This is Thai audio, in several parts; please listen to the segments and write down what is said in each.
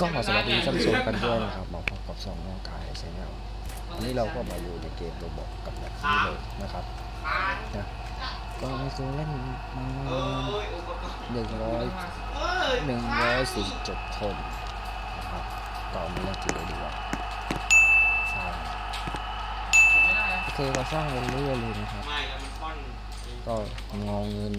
ก็สวัสดีท่านผู้ชมกันด้วยนะครับมาพบกับสองน้องกายใช่ไหมวันนี้เราก็มาอยู่ในเกมตัวบอกกับแบบนี้เลยนะครับนะก็มีตัวเล่นมาหนึ่งร้อยหนึ่งร้อยสี่สิบเจ็ดคนนะครับต่อมาเล่นทีเลยดีกว่าสร้างโอเคเราสร้างเรื่อยๆเลยนะครับไม่แล้วมันป้อนก็งอเงิน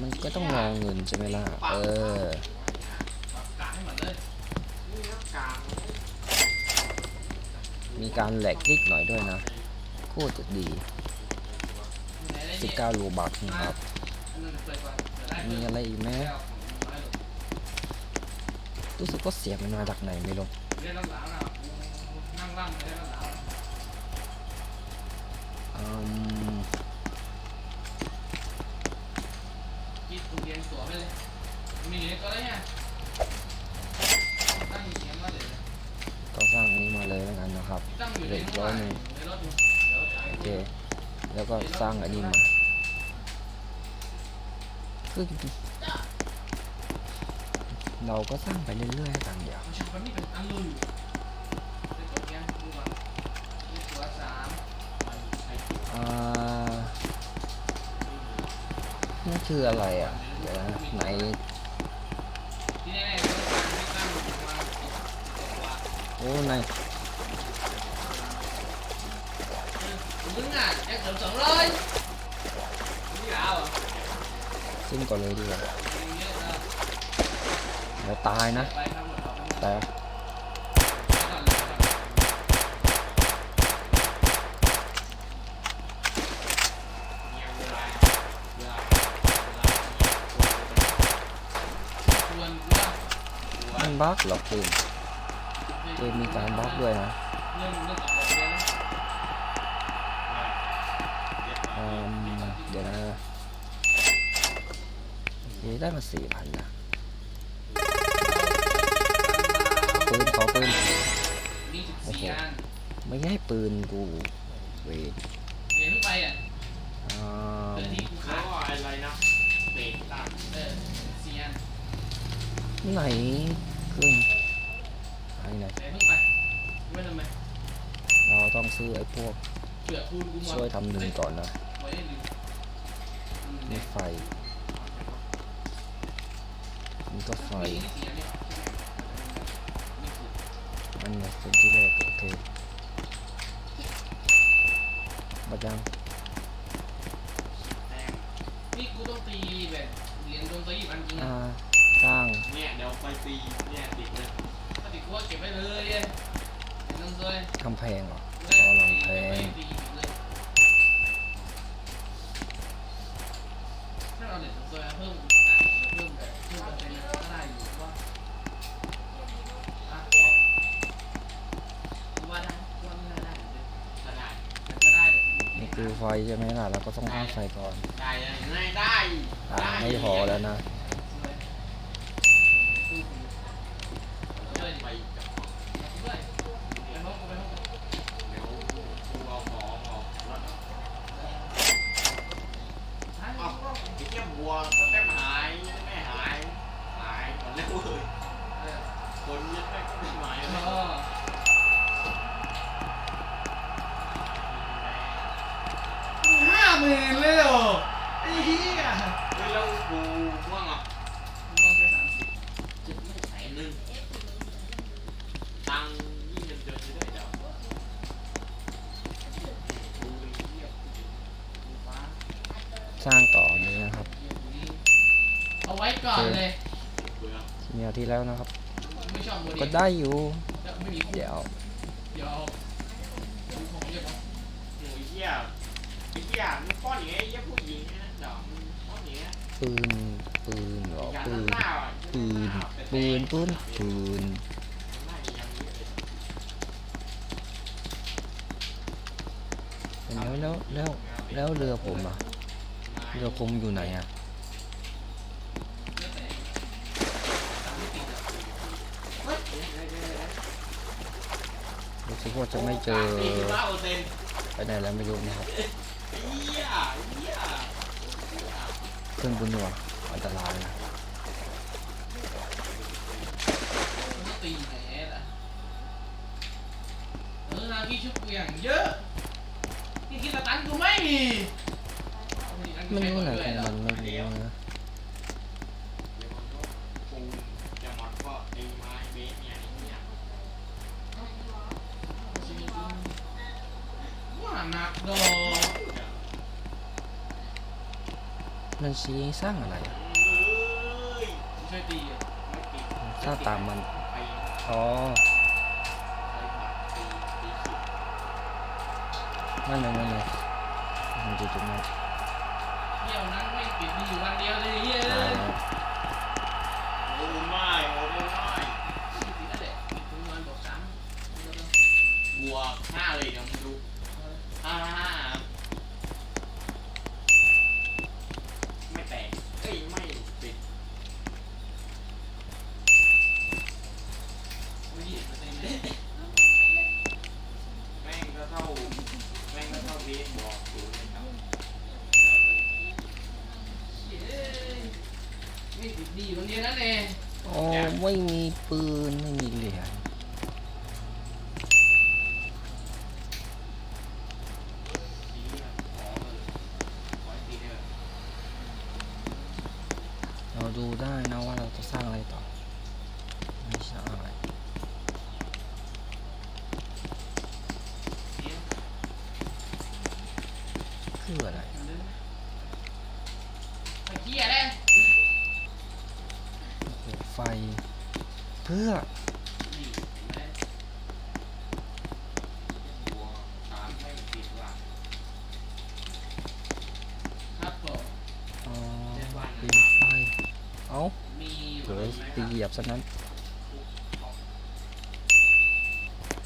มันก็ต้องงอเงินใช่ไหมล่ะ เออมีการแหลกนิดหน่อยด้วยนะโคตรจะดี 19รูบักนะครับ มีอะไรอีกไหมรู้สึกว่าเสียงมันมาจากไหนไม่รู้เรียนรับหลังนะนั่งร่ำเรียนรับหลัง อืม คิดคุณ เรียนตัวไปเลยมีเล็กก็ได้ไงตั้งเสียงมาเลยก็สร้างอันนี้มาเลยแล้วกันนะครับตั้งอยู่เหในล็กรร้อยถหนึ่งในรถอยู่โอเค แล้วก็สร้างอันนี้มาคือเราก็สร้างไปเรื่อยๆกันเดี๋ยว มันชอบมันนี่เป็นอันลุยในกดเงี้ยดูก่อนนี่ตัวสามอ่านี่ คืออะไรอะเดี๋ยวนะไหนที่แน่ๆตัวสามไม่ตั้งอยู่ประมาณสิบกว่าโอ้ไหนมึงอะแค่เกือบสองร้อยนี่แล้วเหรอขึ้นก่อนเลยดีกว่าเยอะนะเดี๋ยวตายนะไปครับหมดครับแต่ ก่อนเลยครับควรว่า มันบั๊กหรอกเกมเกมมีการบั๊กด้วยนะเรื่องเรื่องกับผมเนี่ยนะอืมเดี๋ยวนะโอเคได้มาสี่พันนะปืนขอปืนมีสิบสี่อันไม่ให้ปืนกูเวทเรียนขึ้นไปอะอ่าเรื่องที่กูแล้ขาดวอะไรนะเบรกตัดเออสี่อันไหนเครื่องไหนไหน เรียนขึ้นไปไม่ทำไมเราต้องซื้อไอ้พวกเชื่อคูณกูมาช่วยทำหนึ่งก่อนนะไว้ลืมนี่ไฟนี่ก็ไฟนี่สี่อันเนี่ยนี่คืออันนี้เป็นที่แรกโอเคบัดยังนี่กูต้องตีแบบเหรียญดวงตะยีอันจริงอ่าอะ สร้างเนี่ยเดี๋ยวไปตีเนี่ยติดเลยถ้าติดกูก็เก็บไว้เลยเนี่ยเหรียญดวงตะยีกำแพงเหรออ๋อกำแพงถ้าเราเหรียญดวงตะยีเพิ่มเพิ่มแบบเพิ่มเปอร์เซ็นต์ก็ได้อยู่ว่าอะว่าได้ว่าไม่ได้ได้ก็ได้ก็ได้เดี๋ยวนี่คือไฟใช่ไหมล่ะเราก็ต้องห้าไฟก่อน ได้เลยง่ายได้อ่าไม่พอแล้วนะ สร้างต่อนี้นะครับเอาไว้ก่อนเลยเบื่อทีเดียวที่แล้วนะครับไม่ชอบโมเดลก็ได้อยู่ไม่มีคู่ เดี๋ยวเดี๋ยวดูของเรียบร้อยโอ้ยเหี้ยไอ้เหี้ยมึงป้อนอย่างเงี้ยไอ้เหี้ยผู้หญิงเนี่ยนะเดี๋ยวมึงป้อนอย่างเงี้ยปืนปืนเหรออย่างปืนั้นนหน้าอะปืนปืนปืนปืนหน้าอย่างนี้เลยแล้วแล้วแล้วแล้วเรือผมอะ เราคงอยู่ไหนอะรู้สึกว่าจะไม่เจอไปไหนแล้วไม่รู้นะครับขึ้นบนหัวอันตรายนะตีแหนละเออนาพี่ชุบกูอย่างเยอะนี่คิดสตันกูไม่มี มันรู้ไหนของมันไม่รู้นะเดี๋ยวมันะหมดก็ไอ้ไม้เบสเนี่ยไอ้เนี่ยว่าหนักดอกมันชี้สร้างอะไรอะเอ้ยช่วยตีอะไม่ติดถ้าตามมัน อ๋อ นั่นเลยนั่นเลยมันอยู่ตรงนั้น เที่ยวนั้นไม่ปิดมีอยู่วันเดียวเลยเฮ้ยตายแล้วโอ้ไม่โอ้ไม่ปิดนั่นแหละปิดทุกวันบอกซ้บวกห้าเลยเดี๋ยวมึงดูำห้าห้าไม่แตกเอ้ยไม่ติด ไม่หยิบมาเต็มเลย แม่งก็เท่าแม่งก็เท่าเบสบอกศูนย์เลยครับ เย้ไม่ปิดดีวันเดียวนั่นเอง โอ้ไม่มีปืนไม่มีเหรียญ ทีนี้ขอเลยขออีกทีเดียว เราดูได้นะว่าเราจะสร้างอะไรต่อ ไม่ใช่ คืออะไรไปเที่ยเลยโอ้โหไฟ เพื่อนี่เห็นไหมบวกสามไม่ติดว่ะครับผมอ๋อปีนไฟเอ้ามีเผลอตีเหยียบซะนั้นโ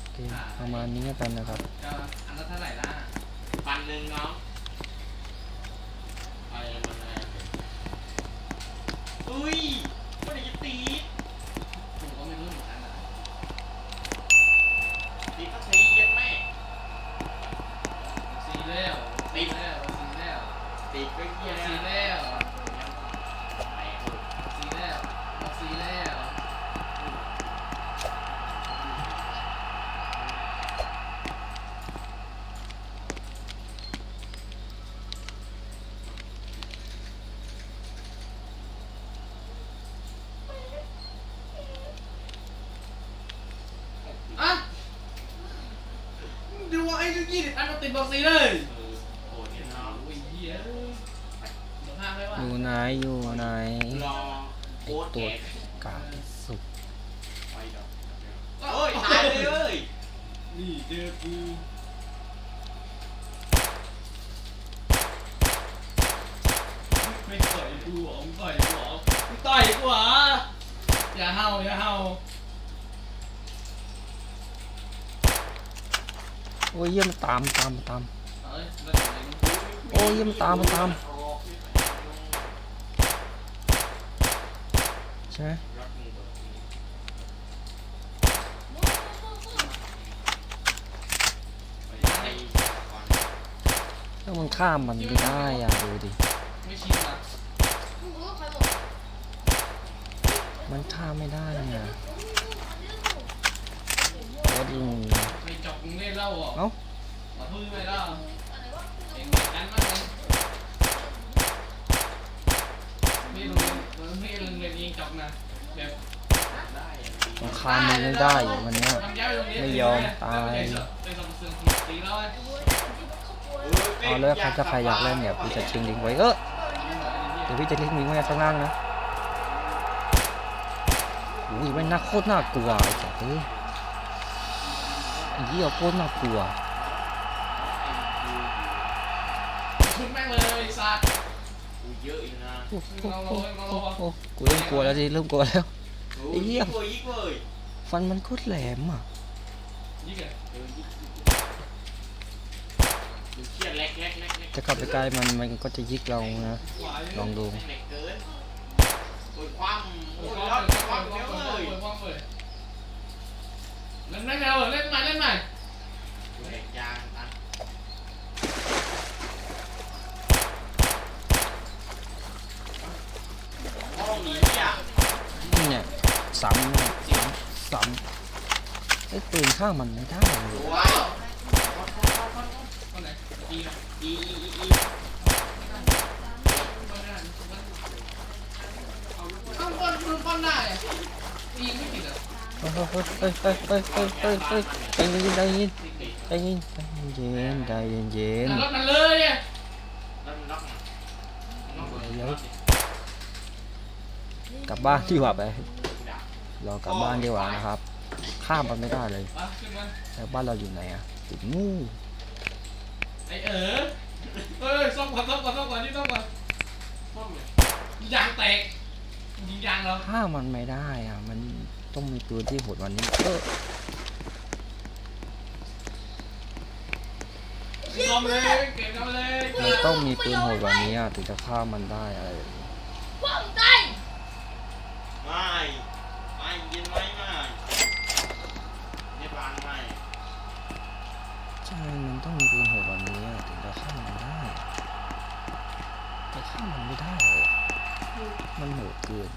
อเคประมาณนี้แล้วกันนะครับจะอันละเท่าไหร่ล่ะ ปันหนึ่งน้องอะไรมันอะไรอุ้ยมันจะตีด ผมก็ไม่รู้เหมือนกันนะ ตีดก็ตีเย็นแม่ สีแล้วสีแล้วสีแล้ว ตีดก็เยี่ย สีแล้ว แตกเลย สีแล้วบอกสีแล้ว อะดูว่าไอ้ลูก ยี่สิบอันติดบอกสีเลยโอ้ยเนี่ยนะโอ้ยเหี้ยเดี๋ยวห้ามไว้ว่าอยู่ไหนอยู่ไหนรอโค้ดแกกาสุดไปดอกเฮ้ยตายเลยเว้ยนี่เจอกูไม่ต่อยกูหรอมึงต่อยกูหรอมึงต่อยกูหรออย่าเห่าอย่าเห่า อ้ยเยี่ยมนตามตามตามเอ้ยแล้วเดี๋ยวมึงโอ้ยเยี่ยมนตามมันตามใช่ไหมรักมึงเบิดไปไอ้ก่อนถ้ามันข้ามมันไม่ได้อะดูดิไม่ชินละมันข้ามไม่ได้เนี่ย รถลุงไม่จบมึงเล่นเหล่าเหรอเอ้ามาพึ่งไม่เล่าเองเหมือนกันมากเลยไม่รู้ไม่รู้เรียนเองจบนะแบบได้ยังดีมันข้ามมันไม่ได้อยู่วันเนี้ยทำย้ายไปโรงเรีนไม่ยอมตายเป็นสองเสื่อมสีแล้วไอ้เอาเลยใครจะใครอยากเล่นเนี่ยพี่จะทิ้งลิงก์ไว้เออเดี๋ยวพี่จะทิ้งลิงก์ไว้ข้างล่างนะอุ้ยไม่น่าโคตรน่ากลัวไอ้สัสเอ้ย ไอ้เหี้ยโคตรน่ากลัวชุดแม่งเลยสัตว์กูเยอะอยู่นะโอ้โหโอ้โหโอ้โหกูเริ่มกลัวแล้วสิเริ่มกลัวแล้ว ไอ้เหี้ยกเลยยิ่งเลยฟันมันโคตรแหลมอะยี่เก๋เออยิ่งดูเครียดเล็กเล็กเล็กเล็กจะเข้าไปใกล้มันมันก็จะยิกเรานะ ลองดู แม่งเล็กเกินโอ้ยคว่ำโอ้โอ้ยยครวาถมคเร็วว่ำเยอะเลยความ เร็วเล่นไม่เร็วเล่นใหม่เล่นใหม่เด็กยางตันห้องนี้เนี่ยนี่เนี่ยซ้ำเนี่ยซ้ซ้ำไอ้ปืนข้างมันไม่ได้เลยสวยคนไหนอีอีอีอีอี เฮ้ยเฮ้ยเฮ้ยเฮ้ยเฮ้ยเฮ้ยเฮ้ยเฮ้ยใจเย็นใจเย็นใจเย็นใจเย็นใจเย็นใจเย็นแต่รถมันเลยอะแล้วมันล็อกล็อกเลยเดี๋ยวกลับบ้านดีกว่าไปเรากลับบ้านดีกว่านะครับ ข้ามมันไม่ได้เลยมาขึ้นมาแล้วบ้านเราอยู่ไหนอะติดงูไอเออเอ้ยซ่อมก่อนซ่อมก่อนซ่อมก่อนนี่ซ่อมก่อนซ่อมเลยยางแตกยิงยางเราข้ามมันไม่ได้อะมัน ต้องมีปืนที่โหดกวันนี้เออซ่อมเลยเก็บกันเลยมันต้องมีปืนโหดกวันนี้อะถึงจะฆ่ามมันได้อะไรแบบนี้ไม่ไม่เย็นไหมไม่เนี่ยบานไม่ใช่มันต้องมีปืนโหดกวันนี้อะถึงจะฆ่ามันได้แต่ฆ่ามันไม่ได้เลยมันโหดเกิน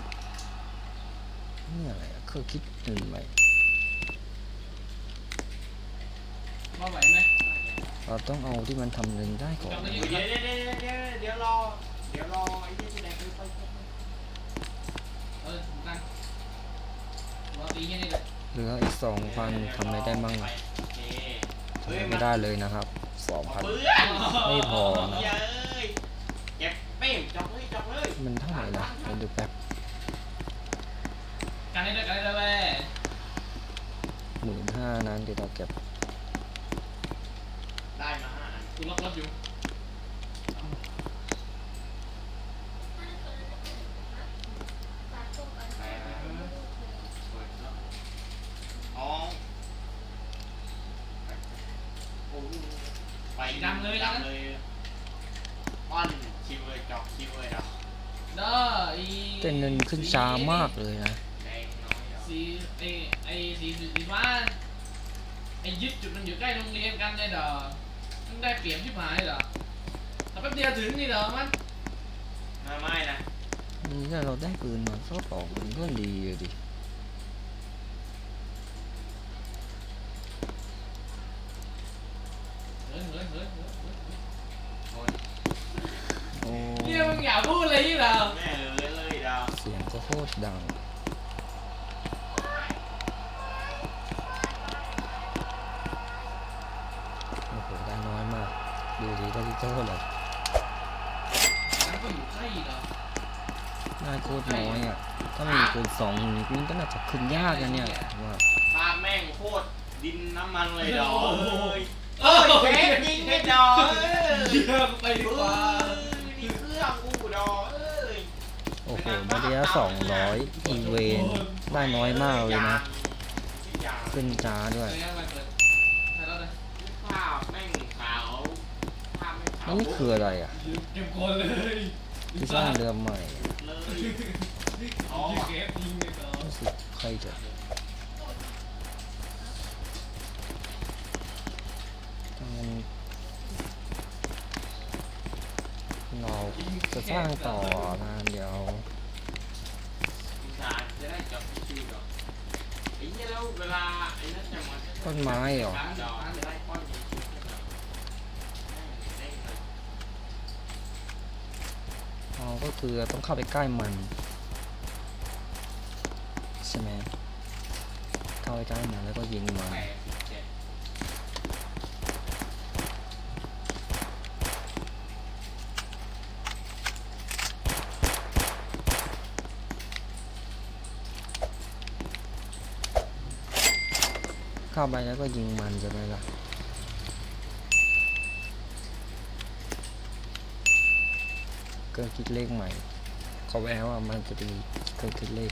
นี่อะไรอะ เครื่องคิดเงินใหม่มาไหวไหมเราต้องเอาที่มันทำเงินได้ก่อนเดี๋ยวเดี๋ยวเดี๋ยวเดี๋ยวเดี๋ยวรอ เดี๋ยวรอไอ้ที่ที่ไหนคือไปเออนั่งรอตีแค่นี้เลยเหลืออีกสองพันทำอะไรได้มั่งอะโอเคทำอะไรไม่ได้เลยนะครับสองพันเพื่อนไม่พอนะเย้ยเก็บเป้มจับเลยจับเลยมันเท่าไหร่นะเดี๋ยวดูแป๊บ กันได้เลยกันได้เลยหมื่นห้านั้นเดี๋ยวเราเก็บได้มาห้าอันกูล็อกรถอยู่ไปไปเปิดแล้วอ๋อโอ้ไปดำเลยป้อนคิวเลยจอกคิวเลยดอก เด้ออีแต่เงินขึ้นช้ามากเลยนะ สีไอไอสีสีฟ้าไอยึดจุดมันอยู่ใกล้โรงเรียนกันเลยเด้อมันได้เปรียบชิบหายเหรอแต่แป๊บเดียวถึงนี่เด้อมันไม่ไม่นะนี่ถ้าเราได้ปืนมาสักสองมันก็ดีอะดิเฮ้ยเฮ้ยเฮ้ยเฮ้ยเฮ้ยโดนโอ้เนี่ยมึงอย่าพูดเลยที่เด้อแม่เลยเลยดาวเสียงก็โคตรดัง โอ้โหได้น้อยมาก ดู ดีได้ที่เท่าไหร่มันก็อยู่ใกล้เด้อได้โคตรน้อยอะ ถ้ามีปืนสองนี่มันก็น่าจะขึ้นยากนะเนี่ยว่าภาพแม่งโคตรดินน้ำมันเลยดอกเอ้ยเออเฟสยิงไอ้ดอกเอ้ยเยี่ยมไปดีกว่านี่เครื่องกูดอกเอ้ยโอ้โหมาเดียสองร้อยอีเวนได้น้อยมากเลยนะ ขึ้นจ้าด้วยเฮ้ยอาไป นี่คืออะไรอะเก็บก่อนเลยที่สร้างเรือใหม่เลยอ๋อเก็บยิงเลยเด้อรู้สึกใครจะมันเราจะสร้างต่องานเดียวอุตส่าห์จะได้ ก็คือต้องเข้าไปใกล้มันใช่ไหมเข้าไปใกล้มันแล้วก็ยิงมันเจ็ดเข้าไปแล้วก็ยิงมันใช่ไหมล่ะ เครื่องคิดเลขใหม่เขาแววว่ามันจะมีเครื่องคิดเลข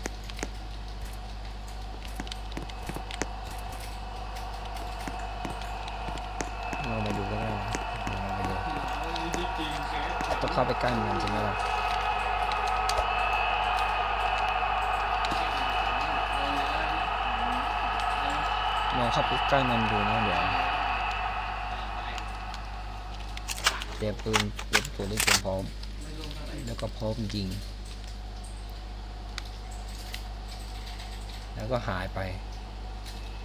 เรามาดูก็ได้นะเรามาดูต้องเข้าไปใกล้มันใช่ไหมล่ะลองเข้าไปใกล้มันดูนะเดี๋ยวเตรียมปืนเตรียมตัวเล่นเตรียมพร้อม แล้วก็พร้อมยิง แล้วก็หายไป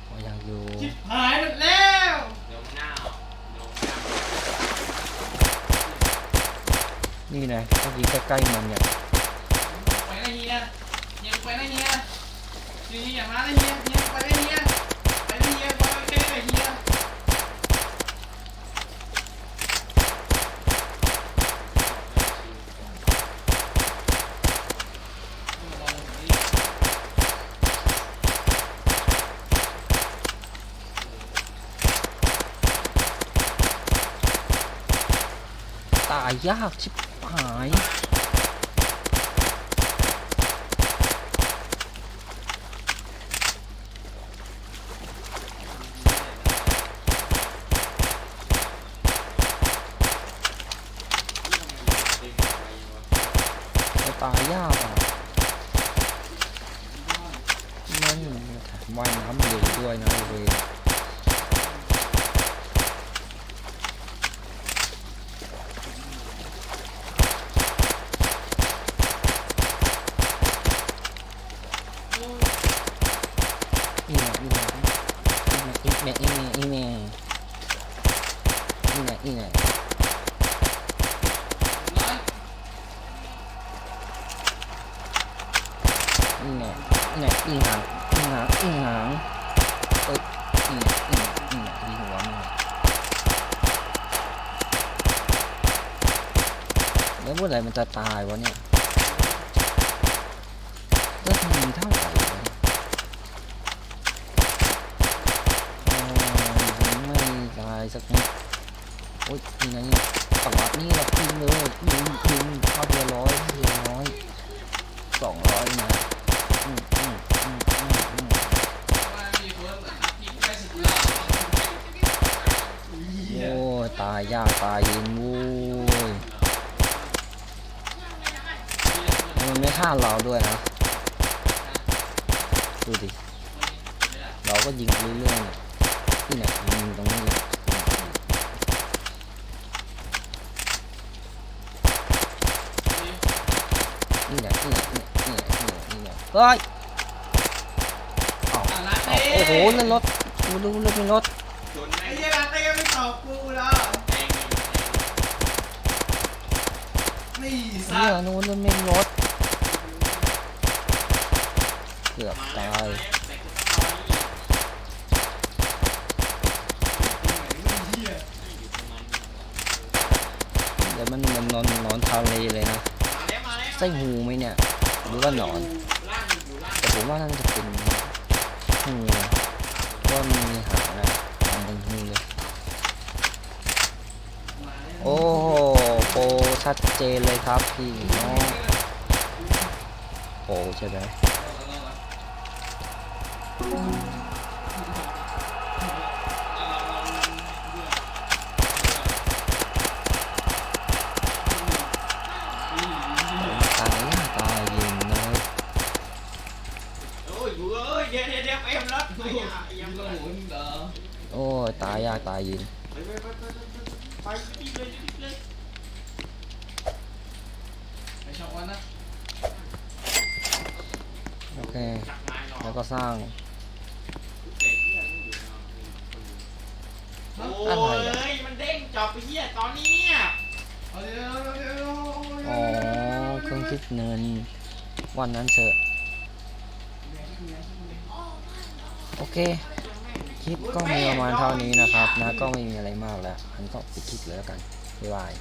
ก็ยังอยู่ชิบหายหมดแล้วเดี๋ยวหน้าเดี๋ยวหน้านี่นะต้องยิงใกล้ๆมันเนี่ยไปนะเฮียเฮียไปนะเฮียเฮียอย่ามานะเฮียเฮียไปนะเฮียไปนะเฮียไปใกล้ๆเฮีย ตายยากชิบหาย ねいいねいいねいいねいいねいいねいいねいいな、いいな、いいな。เอ้ยいいねいいねいいねดีหัวมึงแล้วเมื่อไหร่มันจะตายวะเนี่ยแล้วทำไมเท่าไหร่ สักนิดโอ้ยนี่นะเนี่ยปังวัดนี่แหละยิงเลยยิงยิงข้าวเดียวร้อยเดียวร้อยสองร้อยนะอืมอืมอืมอืมอืมโอ้ยตายยากตายยิงโว้ยมันไม่ฆ่าเราด้วยนะดูดิเราก็ยิงเรื่อยๆเนี่ยนี่เนี่ยยิงตรงนี้เลย นี่แหละนี่แหละนี่แหละนี่แหละนี่แหละเฮ้ยเอาเอาโอ้โหนั่นรถดูดูรถเป็นรถจนไอ้เหี้ยลาเต้ไม่ตอบกูแล้วนี่นี่สัเนี่ยตว์นู้นรถเป็นรถเกือบตายเหี้ยอยู่ตรงนั้นเดี๋ยวมันมันนอนนอนทะเลเลยนะ ไส้งูไหมเนี่ยหรือว่าหนอน แต่ผมว่าน่าจะเป็นงูนะเพราะมีหางนะหางเป็นงูเลยโอ้โหโปชัดเจนเลยครับพี่น้องโปรใช่ไหม ยตายยากตายยิงไปไปไปไปไปรีบเลยรีบเลยไปช็อกวันนะโอเค จักนายหรอแล้วก็สร้าง เด็กเหี้ยไม่อยู่นะโอ้ยมันเด้งจอบไปเหี้ยตอนนี้เนี่ยเอาเดี๋ยวเดี๋ยวเดี๋ยวอ๋อ เครื่องคิดเงิน วันนั้นเถอะโอเค คลิปก็มีประมาณเท่านี้นะครับนะก็ไม่มีอะไรมากแล้วอันก็ปิดคลิปเลยแล้วกันบ๊ายบาย